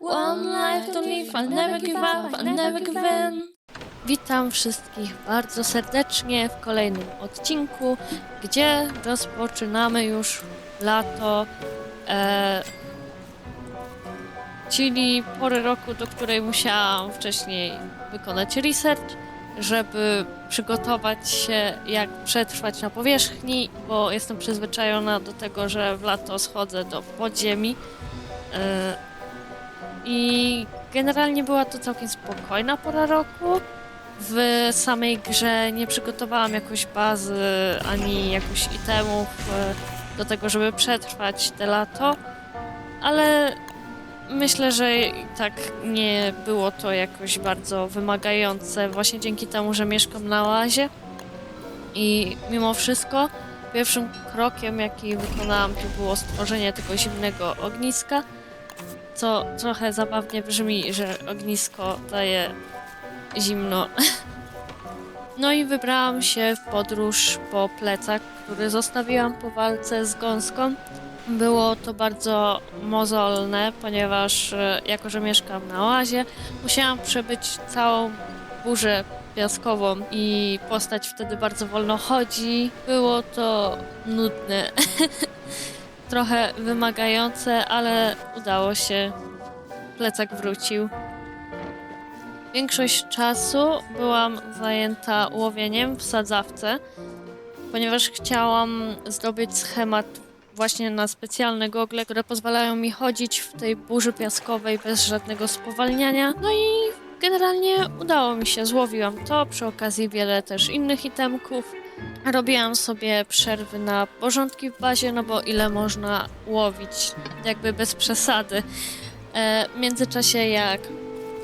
One life to I'll never give up, I'll never give in. Witam wszystkich bardzo serdecznie w kolejnym odcinku, gdzie rozpoczynamy już lato, e, czyli porę roku, do której musiałam wcześniej wykonać research, żeby przygotować się, jak przetrwać na powierzchni, bo jestem przyzwyczajona do tego, że w lato schodzę do podziemi. E, I generalnie była to całkiem spokojna pora roku w samej grze nie przygotowałam jakoś bazy ani jakoś itemów e, do tego, żeby przetrwać te lato, ale myślę, że tak nie było to jakoś bardzo wymagające, właśnie dzięki temu, że mieszkam na łazie. I mimo wszystko, pierwszym krokiem, jaki wykonałam, to było stworzenie tego zimnego ogniska. Co trochę zabawnie brzmi, że ognisko daje zimno. No i wybrałam się w podróż po plecak, który zostawiłam po walce z gąską. Było to bardzo mozolne, ponieważ e, jako, że mieszkam na oazie, musiałam przebyć całą burzę piaskową i postać wtedy bardzo wolno chodzi. Było to nudne. Trochę wymagające, ale udało się. Plecak wrócił. Większość czasu byłam zajęta łowieniem w sadzawce, ponieważ chciałam zdobyć schemat właśnie na specjalne gogle, które pozwalają mi chodzić w tej burzy piaskowej bez żadnego spowalniania. No i generalnie udało mi się, złowiłam to, przy okazji wiele też innych itemków. Robiłam sobie przerwy na porządki w bazie, no bo ile można łowić, jakby bez przesady. E, w międzyczasie jak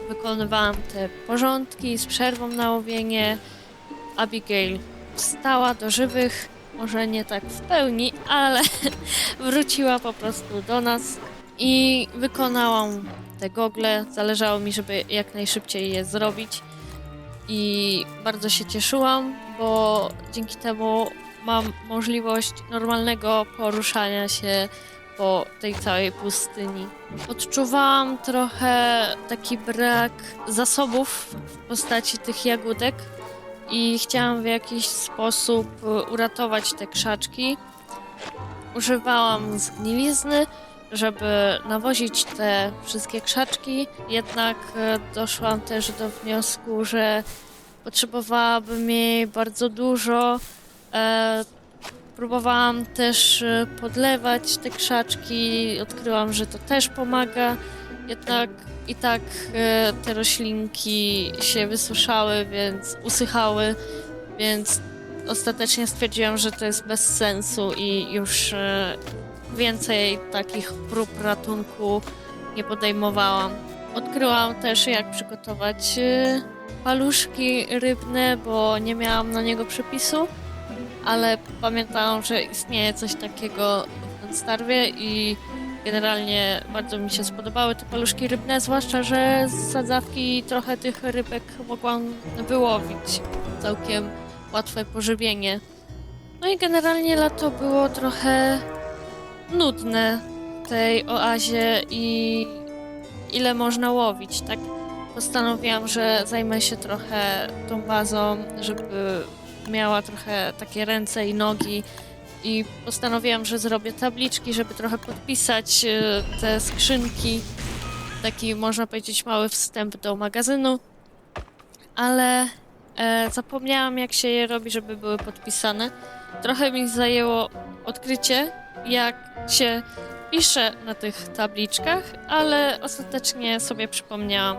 wykonywałam te porządki z przerwą na łowienie. Abigail wstała do żywych, może nie tak w pełni, ale wróciła po prostu do nas i wykonałam te gogle. Zależało mi, żeby jak najszybciej je zrobić i bardzo się cieszyłam, bo dzięki temu mam możliwość normalnego poruszania się po tej całej pustyni. Odczuwałam trochę taki brak zasobów w postaci tych jagódek i chciałam w jakiś sposób uratować te krzaczki. Używałam zgnilizny, żeby nawozić te wszystkie krzaczki, jednak doszłam też do wniosku, że potrzebowałabym jej bardzo dużo. E, Próbowałam też e, podlewać te krzaczki, odkryłam, że to też pomaga. Jednak i tak e, te roślinki się wysuszały, więc usychały, więc ostatecznie stwierdziłam, że to jest bez sensu i już e, więcej takich prób ratunku nie podejmowałam. Odkryłam też, jak przygotować e, paluszki rybne, bo nie miałam na niego przepisu ale pamiętałam, że istnieje coś takiego w Gunstarwie i generalnie bardzo mi się spodobały te paluszki rybne, zwłaszcza, że z sadzawki trochę tych rybek mogłam wyłowić. Całkiem łatwe pożywienie. No i generalnie lato było trochę nudne w tej oazie i ile można łowić, tak? Postanowiłam, że zajmę się trochę tą bazą, żeby miała trochę takie ręce i nogi i postanowiłam, że zrobię tabliczki, żeby trochę podpisać e, te skrzynki. Taki, można powiedzieć, mały wstęp do magazynu. Ale e, zapomniałam, jak się je robi, żeby były podpisane. Trochę mi zajęło odkrycie, jak się pisze na tych tabliczkach, ale ostatecznie sobie przypomniałam.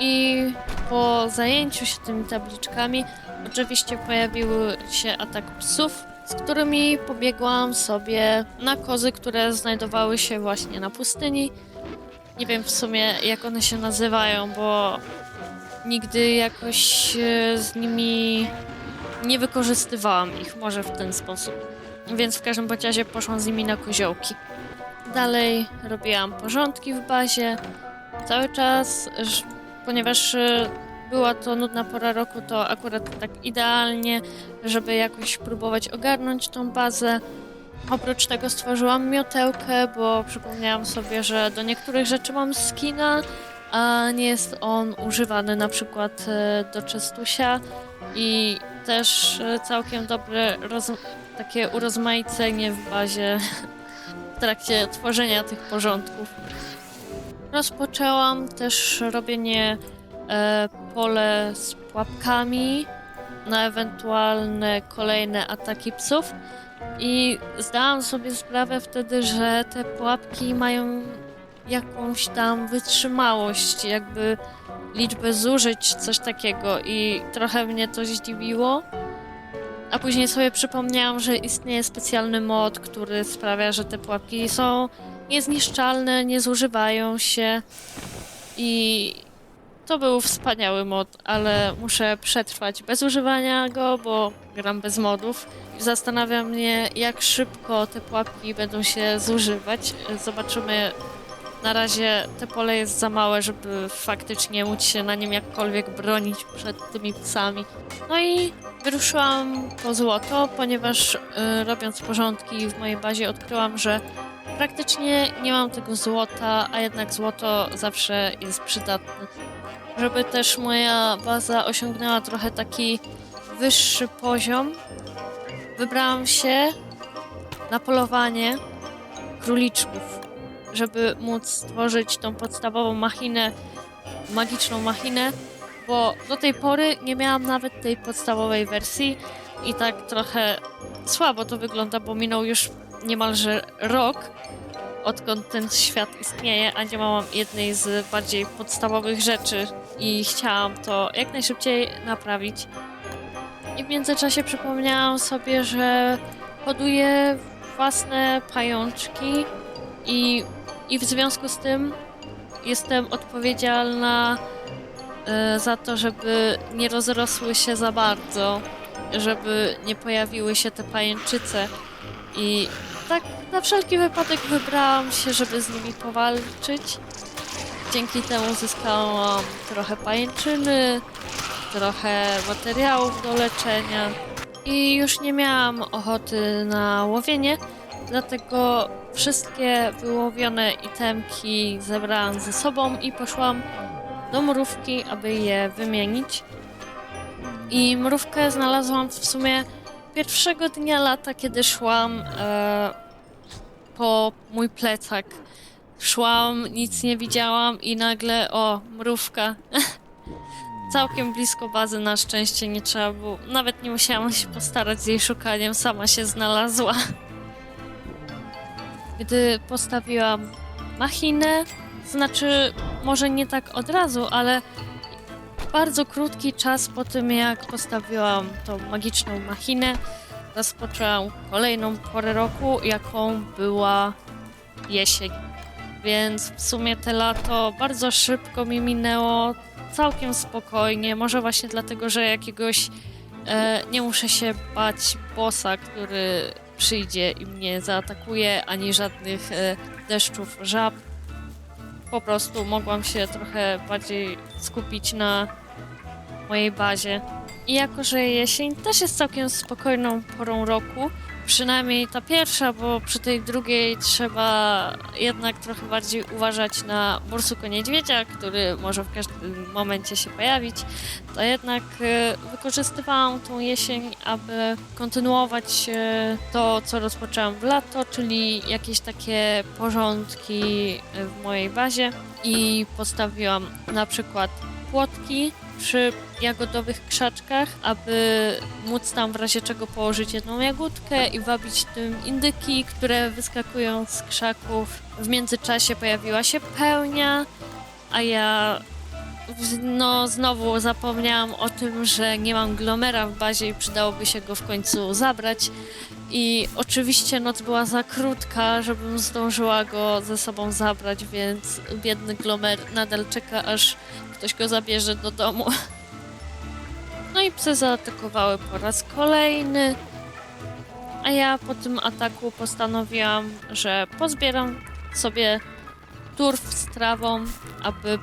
I po zajęciu się tymi tabliczkami Oczywiście pojawiły się atak psów, z którymi pobiegłam sobie na kozy, które znajdowały się właśnie na pustyni. Nie wiem w sumie jak one się nazywają, bo nigdy jakoś e, z nimi nie wykorzystywałam ich, może w ten sposób. Więc w każdym razie poszłam z nimi na koziołki. Dalej robiłam porządki w bazie. Cały czas, ponieważ e, była to nudna pora roku, to akurat tak idealnie, żeby jakoś próbować ogarnąć tą bazę. Oprócz tego stworzyłam miotełkę, bo przypomniałam sobie, że do niektórych rzeczy mam skina, a nie jest on używany na przykład e, do Chestusia i też e, całkiem dobre takie urozmaicenie w bazie w trakcie tworzenia tych porządków. Rozpoczęłam też robienie e, pole z pułapkami na ewentualne kolejne ataki psów. I zdałam sobie sprawę wtedy, że te pułapki mają jakąś tam wytrzymałość, jakby liczbę zużyć, coś takiego i trochę mnie to zdziwiło. A później sobie przypomniałam, że istnieje specjalny mod, który sprawia, że te pułapki są niezniszczalne, nie zużywają się i to był wspaniały mod, ale muszę przetrwać bez używania go, bo gram bez modów. Zastanawia mnie, jak szybko te pułapki będą się zużywać. Zobaczymy. Na razie te pole jest za małe, żeby faktycznie móc się na nim jakkolwiek bronić przed tymi psami. No i wyruszyłam po złoto, ponieważ y, robiąc porządki w mojej bazie odkryłam, że praktycznie nie mam tego złota, a jednak złoto zawsze jest przydatne. Żeby też moja baza osiągnęła trochę taki wyższy poziom, wybrałam się na polowanie króliczków, żeby móc stworzyć tą podstawową machinę, magiczną machinę, bo do tej pory nie miałam nawet tej podstawowej wersji i tak trochę słabo to wygląda, bo minął już niemalże rok, odkąd ten świat istnieje, a nie mam jednej z bardziej podstawowych rzeczy i chciałam to jak najszybciej naprawić. I w międzyczasie przypomniałam sobie, że hoduję własne pajączki i, i w związku z tym jestem odpowiedzialna e, za to, żeby nie rozrosły się za bardzo, żeby nie pojawiły się te pajęczyce. I tak na wszelki wypadek wybrałam się, żeby z nimi powalczyć. Dzięki temu zyskałam trochę pajęczyny, trochę materiałów do leczenia i już nie miałam ochoty na łowienie, dlatego wszystkie wyłowione itemki zebrałam ze sobą i poszłam do mrówki, aby je wymienić. I mrówkę znalazłam w sumie pierwszego dnia lata, kiedy szłam e, po mój plecak. Szłam, nic nie widziałam i nagle, o, mrówka. Całkiem blisko bazy na szczęście nie trzeba było. Nawet nie musiałam się postarać z jej szukaniem, sama się znalazła. Gdy postawiłam machinę, znaczy może nie tak od razu, ale bardzo krótki czas po tym jak postawiłam tą magiczną machinę, rozpoczęłam kolejną porę roku, jaką była jesień. Więc w sumie te lato bardzo szybko mi minęło, całkiem spokojnie. Może właśnie dlatego, że jakiegoś e, nie muszę się bać bossa, który przyjdzie i mnie zaatakuje, ani żadnych e, deszczów żab. Po prostu mogłam się trochę bardziej skupić na mojej bazie. I jako, że jesień też jest całkiem spokojną porą roku, przynajmniej ta pierwsza, bo przy tej drugiej trzeba jednak trochę bardziej uważać na borsuko niedźwiedzia, który może w każdym momencie się pojawić, to jednak e, wykorzystywałam tą jesień, aby kontynuować e, to, co rozpoczęłam w lato, czyli jakieś takie porządki e, w mojej bazie i postawiłam na przykład płotki przy jagodowych krzaczkach, aby móc tam w razie czego położyć jedną jagódkę i wabić tym indyki, które wyskakują z krzaków. W międzyczasie pojawiła się pełnia, a ja no znowu zapomniałam o tym, że nie mam glomera w bazie i przydałoby się go w końcu zabrać. I oczywiście noc była za krótka, żebym zdążyła go ze sobą zabrać, więc biedny glomer nadal czeka, aż ktoś go zabierze do domu. No i psy zaatakowały po raz kolejny. A ja po tym ataku postanowiłam, że pozbieram sobie turf z trawą, aby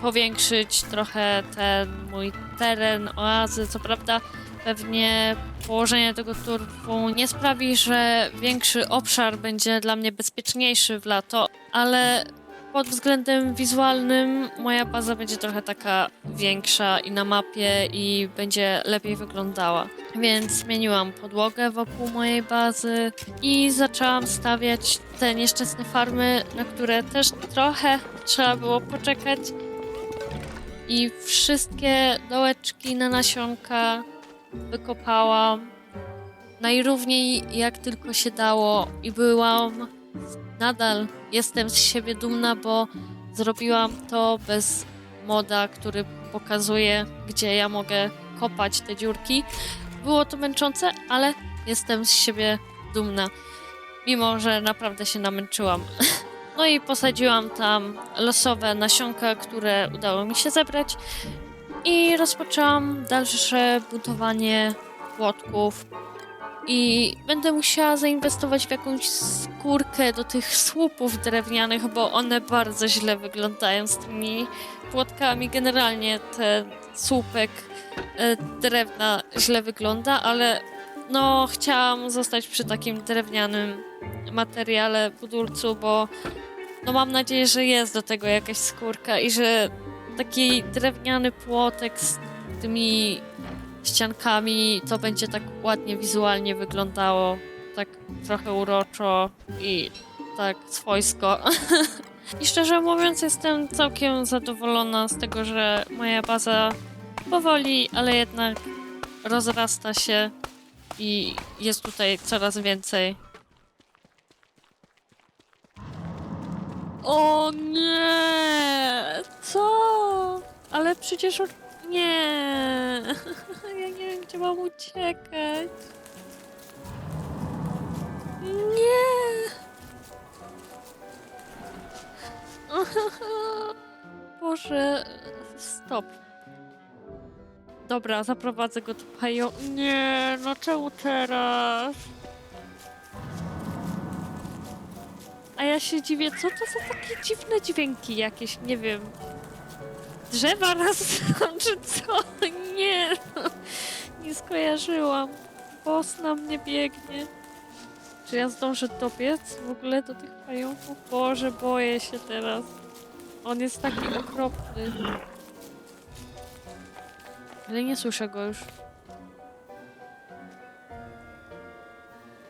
powiększyć trochę ten mój teren oazy. Co prawda Pewnie położenie tego turfu nie sprawi, że większy obszar będzie dla mnie bezpieczniejszy w lato, ale pod względem wizualnym moja baza będzie trochę taka większa i na mapie i będzie lepiej wyglądała. Więc zmieniłam podłogę wokół mojej bazy i zaczęłam stawiać te nieszczęsne farmy, na które też trochę trzeba było poczekać. I wszystkie dołeczki na nasionka wykopałam najrówniej jak tylko się dało i byłam nadal jestem z siebie dumna, bo zrobiłam to bez moda, który pokazuje, gdzie ja mogę kopać te dziurki. Było to męczące, ale jestem z siebie dumna, mimo że naprawdę się namęczyłam. No i posadziłam tam losowe nasionka, które udało mi się zebrać i rozpoczęłam dalsze budowanie płotków i będę musiała zainwestować w jakąś skórkę do tych słupów drewnianych, bo one bardzo źle wyglądają z tymi płotkami. Generalnie ten słupek e, drewna źle wygląda, ale no chciałam zostać przy takim drewnianym materiale budulcu, bo no mam nadzieję, że jest do tego jakaś skórka i że taki drewniany płotek z tymi ściankami, to będzie tak ładnie wizualnie wyglądało. Tak trochę uroczo i tak swojsko. I szczerze mówiąc, jestem całkiem zadowolona z tego, że moja baza powoli, ale jednak rozrasta się i jest tutaj coraz więcej. O nie! Co? Ale przecież on... Nie! Ja nie wiem, gdzie mam uciekać. Nie! Boże, stop. Dobra, zaprowadzę go do pają. Nie, no czemu teraz? A ja się dziwię, co to za takie dziwne dźwięki jakieś, nie wiem. Drzewa rosną, czy co? Nie, nie skojarzyłam. Boss na mnie biegnie. Czy ja zdążę dobiec w ogóle do tych pająków? Boże, boję się teraz. On jest taki okropny. Ale nie słyszę go już.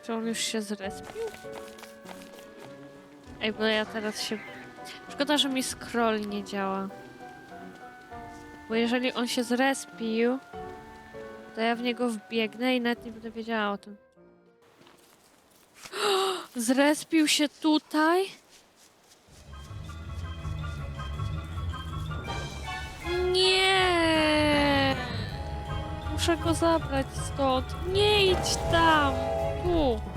Czy on już się zrespił? Ej, bo ja teraz się... Szkoda, że mi scroll nie działa. Bo jeżeli on się zrespił, to ja w niego wbiegnę i nawet nie będę wiedziała o tym. Zrespił się tutaj? Nie! Muszę go zabrać stąd. Nie idź tam! Tu!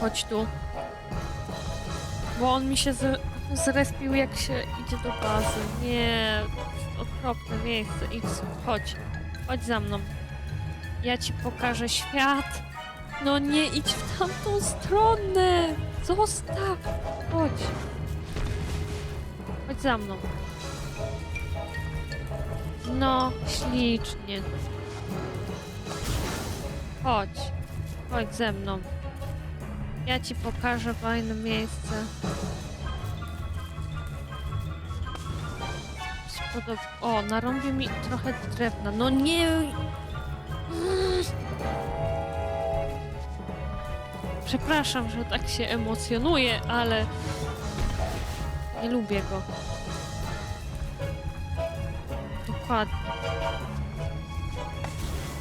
Chodź tu. Bo on mi się z, zrespił jak się idzie do bazy. Nie, okropne miejsce. Idź, chodź. Chodź za mną. Ja ci pokażę świat. No nie idź w tamtą stronę. Zostaw. Chodź. Chodź za mną. No, ślicznie. Chodź. Chodź ze mną. Ja ci pokażę fajne miejsce. Spodob... O, narąbię mi trochę drewna. No nie... Przepraszam, że tak się emocjonuję, ale nie lubię go. Dokładnie.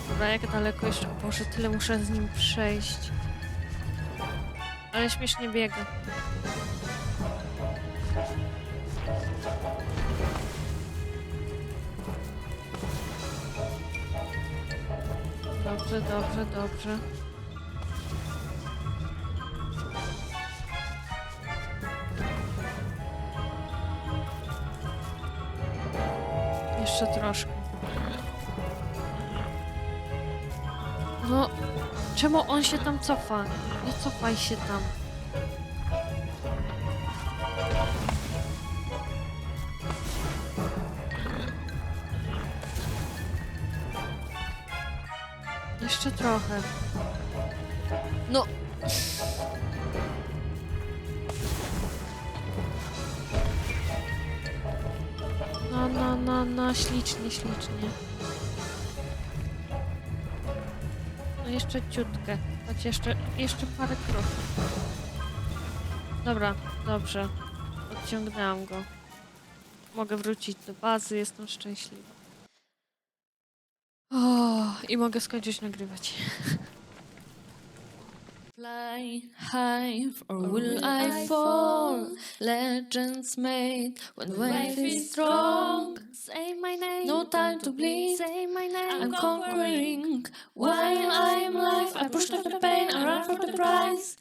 Dobra, jak daleko jeszcze? Boże, tyle muszę z nim przejść. Ale śmiesznie biega. Dobrze, dobrze, dobrze. Jeszcze troszkę. No, Czemu on się tam cofa? Nie cofaj się tam. Jeszcze trochę. No. No, no, no, no, ślicznie, ślicznie. No jeszcze ciutkę. Choć jeszcze, jeszcze parę kroków. Dobra, dobrze. Odciągnęłam go. Mogę wrócić do bazy, jestem szczęśliwa. O, i mogę skończyć nagrywać. Fly high, or will I fall? Legends made when faith is strong. Say my name. No time to bleed. Say my name. I'm conquering. While I'm alive, I push through the pain, I run for the prize.